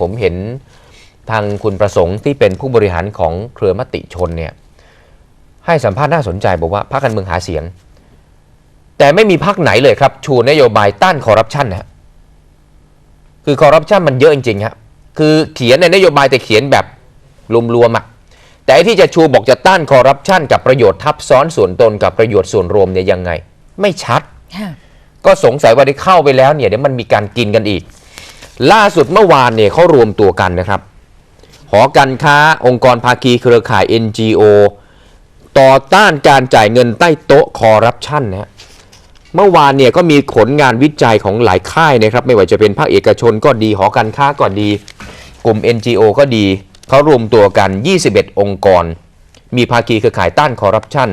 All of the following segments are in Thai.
ผมเห็นทางคุณประสงค์ที่เป็นผู้บริหารของเครือมติชนเนี่ยให้สัมภาษณ์น่าสนใจบอกว่าพรรคการเมืองหาเสียง แต่ไม่มีพรรคไหนเลยครับ ชูนโยบายต้านคอร์รัปชันนะฮะคือคอร์รัปชันมันเยอะจริงๆครับคือเขียนในนโยบายแต่เขียนแบบรวมๆอะแต่ไอ้ที่จะชูบอกจะต้านคอร์รัปชันกับประโยชน์ทับซ้อนส่วนตนกับประโยชน์ส่วนรวมเนี่ยยังไง ไม่ชัดค่ะก็สงสัยว่าได้เข้าไปแล้วเนี่ยเดี๋ยวมันมีการกินกันอีก ล่าสุดเมื่อวานเนี่ยเขารวมตัวกันนะครับ หอการค้าองค์กรภาคีเครือข่าย NGO ต่อต้านการจ่ายเงินใต้โต๊ะคอร์รัปชันนะฮะเมื่อวานเนี่ยก็มีผลงานวิจัยของหลายค่ายนะครับ ไม่ว่าจะเป็นภาคเอกชนก็ดีหอการค้าก็ดี กลุ่ม NGO ก็ดีเขารวมตัวกัน 21 องค์กร มีภาคีเครือข่ายต้านคอร์รัปชัน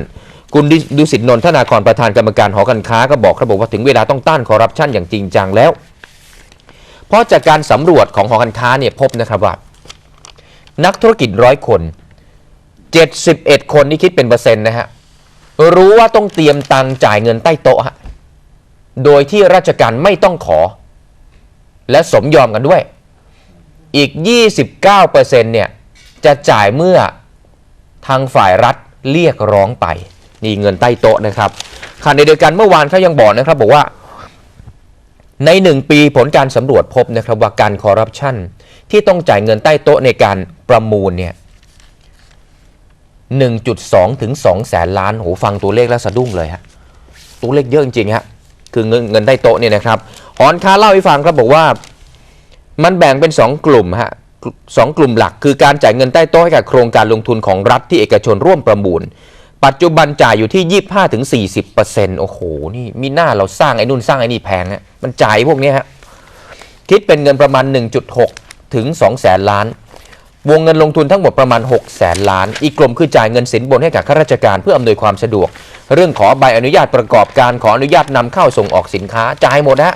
คุณดุสิตนนทนากรประธานกรรมการหอการค้าก็บอกครับบอกว่าถึงเวลาต้องต้านคอร์รัปชันอย่างจริงจังแล้ว เพราะจากการสำรวจของหอการค้าเนี่ยพบนะครับว่า นักธุรกิจร้อยคน 71 คนนี่คิดเป็นเปอร์เซ็นต์นะฮะรู้ว่าต้องเตรียมตังจ่ายเงินใต้โต๊ะฮะโดยที่ราชการไม่ต้องขอ และสมยอมกันด้วย อีก 29%เนี่ยจะจ่ายเมื่อทางฝ่ายรัฐเรียกร้องไป นี่เงินใต้โต๊ะนะครับขณะเดียวกันเมื่อวานเขายังบอกนะครับบอกว่า ในหนึ่งปีผลการสำรวจพบนะครับว่าการคอร์รัปชันที่ต้องจ่ายเงินใต้โต๊ะในการประมูลเนี่ย 1.2 ถึง 2 แสนล้านโหฟังตัวเลขแล้วสะดุ้งเลยฮะ ตัวเลขเยอะจริงๆฮะ คือเงินเงินใต้โต๊ะเนี่ยนะครับหอนค้าเล่าให้ฟังครับบอกว่ามันแบ่งเป็น 2 กลุ่มฮะสองกลุ่มหลักคือการจ่ายเงินใต้โต๊ะให้กับโครงการลงทุนของรัฐที่เอกชนร่วมประมูล ปัจจุบันจ่ายอยู่ที่ 25ถึง40โอ้โห นี่มีหน้าเราสร้างไอ้นู่นสร้างไอ้นี่แพงฮะมันจ่ายพวกนี้ฮะคิดเป็นเงินประมาณ 1.6 ถึง2แสนล้าน วงเงินลงทุนทั้งหมดประมาณ6แสนล้าน อีกกลุ่มคือจ่ายเงินสินบนให้กับข้าราชการเพื่ออำนวยความสะดวก เรื่องขอใบอนุญาตประกอบการขออนุญาตนำเข้าส่งออกสินค้าจ่ายหมดนะฮะ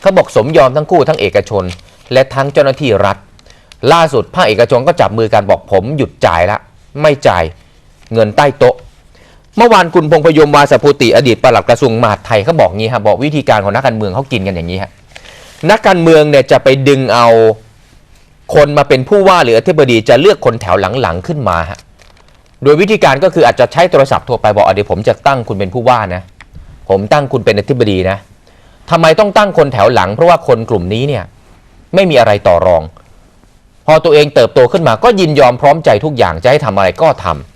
เขาบอกสมยอมทั้งคู่ทั้งเอกชน และทั้งเจ้าหน้าที่รัฐ ล่าสุดภาคเอกชนก็จับมือกันบอกผมหยุดจ่ายละไม่จ่าย เงินใต้โต๊ะ เมื่อวานคุณพงพยมวาสภูติอดีตปลัดกระทรวงมหาดไทยเขาบอกงี้ครับบอกวิธีการของนักการเมืองเขากินกันอย่างนี้ฮะนักการเมืองเนี่ยจะไปดึงเอาคนมาเป็นผู้ว่าหรืออธิบดีจะเลือกคนแถวหลังๆขึ้นมาฮะโดยวิธีการก็คืออาจจะใช้โทรศัพท์โทรไปบอกอะเดี๋ยวผมจะตั้งคุณเป็นผู้ว่านะ ผมตั้งคุณเป็นอธิบดีนะทำไมต้องตั้งคนแถวหลัง เพราะว่าคนกลุ่มนี้เนี่ยไม่มีอะไรต่อรอง พอตัวเองเติบโตขึ้นมาก็ยินยอมพร้อมใจทุกอย่างจะให้ทำอะไรก็ทำ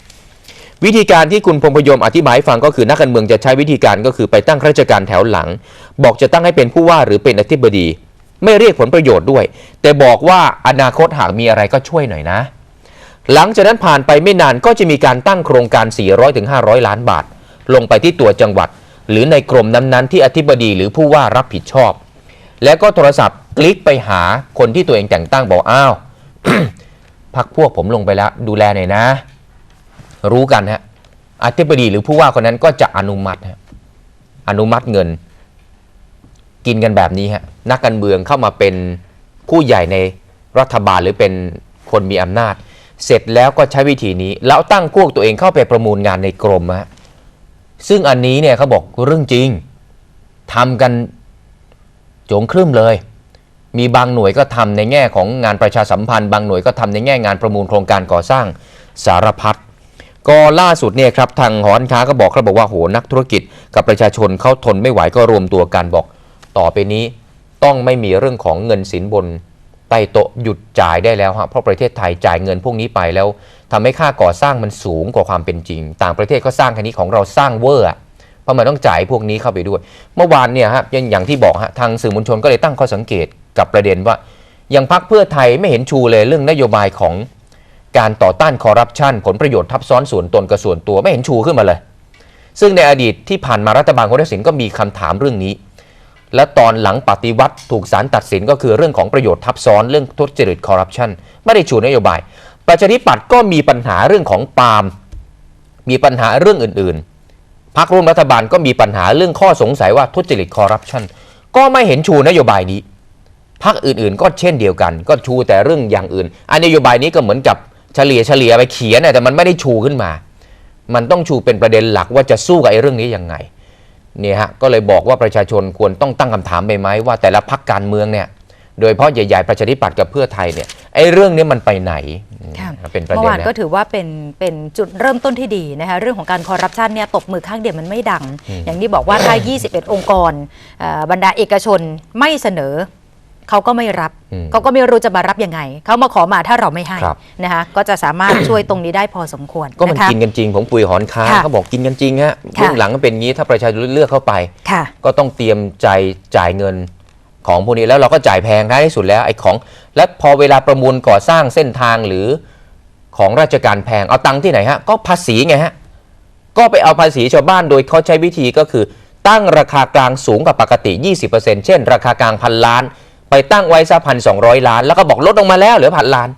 วิธีการที่คุณพงพยมอธิบายฟังก็คือนักการเมืองจะใช้วิธีการก็คือไปตั้งข้าราชการแถวหลัง บอกจะตั้งให้เป็นผู้ว่าหรือเป็นอธิบดี ไม่เรียกผลประโยชน์ด้วย แต่บอกว่าอนาคตหากมีอะไรก็ช่วยหน่อยนะ หลังจากนั้นผ่านไปไม่นานก็จะมีการตั้งโครงการ 400-500 ล้านบาท ลงไปที่ตัวจังหวัด หรือในกรมนั้นๆที่อธิบดีหรือผู้ว่ารับผิดชอบ แล้วก็โทรศัพท์คลิกไปหาคนที่ตัวเองแต่งตั้งบอกอ้าวพักพวกผมลงไปแล้วดูแลหน่อยนะ รู้กันฮะอธิบดีหรือผู้ว่าคนนั้นก็จะอนุมัติฮะอนุมัติเงิน กินกันแบบนี้ฮะนักการเมืองเข้ามาเป็นผู้ใหญ่ในรัฐบาลหรือเป็นคนมีอำนาจ เสร็จแล้วก็ใช้วิธีนี้ แล้วตั้งพวกตัวเองเข้าไปประมูลงานในกรมฮะซึ่งอันนี้เนี่ยเขาบอกเรื่องจริงทำกันโจงครึ่มเลย มีบางหน่วยก็ทำในแง่ของงานประชาสัมพันธ์ บางหน่วยก็ทำในแง่งานประมูลโครงการก่อสร้างสารพัด ก็ล่าสุดเนี่ยครับทางหอการค้าก็บอกครับบอกว่าโหนักธุรกิจกับประชาชนเขาทนไม่ไหวก็รวมตัวกันบอกต่อไปนี้ต้องไม่มีเรื่องของเงินสินบนใต้โต๊ะหยุดจ่ายได้แล้วฮะเพราะประเทศไทยจ่ายเงินพวกนี้ไปแล้วทำให้ค่าก่อสร้างมันสูงกว่าความเป็นจริง ต่างประเทศก็สร้างแค่นี้ของเราสร้างเวอร์อะเพราะมันต้องจ่ายพวกนี้เข้าไปด้วย เมื่อวานเนี่ยฮะยังอย่างที่บอกฮะทางสื่อมวลชนก็เลยตั้งข้อสังเกตกับประเด็นว่า อย่างพักเพื่อไทยไม่เห็นชูเลยเรื่องนโยบายของ การต่อต้านคอร์รัปชันผลประโยชน์ทับซ้อนส่วนตนกับส่วนตัวไม่เห็นชูขึ้นมาเลย ซึ่งในอดีตที่ผ่านมารัฐบาลคุณทักษิณก็มีคำถามเรื่องนี้ และตอนหลังปฏิวัติถูกศาลตัดสินก็คือเรื่องของประโยชน์ทับซ้อนเรื่องทุจริตคอร์รัปชันไม่ได้ชูนโยบาย ประชาธิปัตย์ก็มีปัญหาเรื่องของปาล์มมีปัญหาเรื่องอื่นๆพรรคร่วมรัฐบาลก็มีปัญหาเรื่องข้อสงสัยว่าทุจริตคอร์รัปชันก็ไม่เห็นชูนโยบายนี้พรรคอื่นๆ ก็เช่นเดียวกัน ก็ชูแต่เรื่องอย่างอื่น อันนโยบายนี้ก็เหมือนกับ เฉลี่ยเฉลี่ยไปเขียนน่ะแต่มันไม่ได้ชูขึ้นมา มันต้องชูเป็นประเด็นหลักว่าจะสู้กับไอ้เรื่องนี้ยังไงเนี่ยฮะก็เลยบอกว่าประชาชนควรต้องตั้งคำถามไปไหมว่าแต่ละพรรคการเมืองเนี่ยโดยเฉพาะใหญ่ๆประชาธิปัตย์กับเพื่อไทยเนี่ยไอ้เรื่องนี้มันไปไหนอืมค่ะเป็นประเมื่เด็อนวานนะก็ถือว่าเป็นเป็นจุดเริ่มต้นที่ดีนะคะเรื่องของการคอร์รัปชันเนี่ยตบมือข้างเดียวมันไม่ดัง อย่างที่บอกว่าถ้า 21 องค์กรเอ่อบรรดาเอกชนไม่เสนอ เขาก็ไม่รับอืมเขาก็ไม่รู้จะมารับยังไง เขามาขอมาถ้าเราไม่ให้ครับนะคะก็จะสามารถช่วยตรงนี้ได้พอสมควร ก็มันนะคะกินกันจริง ผมปุ๋ยหอนค้างค่ะเขาบอกกินกันจริงฮะค่ะเบื้องหลังก็เป็นงี้ถ้าประชาชนเลือกเข้าไปค่ะก็ต้องเตรียมใจจ่ายเงินของพวกนี้แล้วเราก็จ่ายแพงท้ายที่สุดแล้วไอ้ของ และพอเวลาประมูลก่อสร้างเส้นทางหรือของราชการแพงเอาตังค์ที่ไหนฮะก็ภาษีไงฮะก็ไปเอาภาษีชาวบ้านโดยเขาใช้วิธีก็คือ ตั้งราคากลางสูงกว่าปกติ 20%เช่น ราคากลางพันล้าน ไปตั้งไว้สักพันสองล้าน แล้วก็บอกลดลงมาแล้วเหลือพันล้าน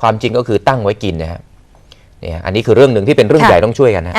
ความจริงก็คือตั้งไว้กินนะฮะเนี่ยอันนี้คือเรื่องหนึ่งที่เป็นเรื่องค่ะใหญ่ต้องช่วยกันนะ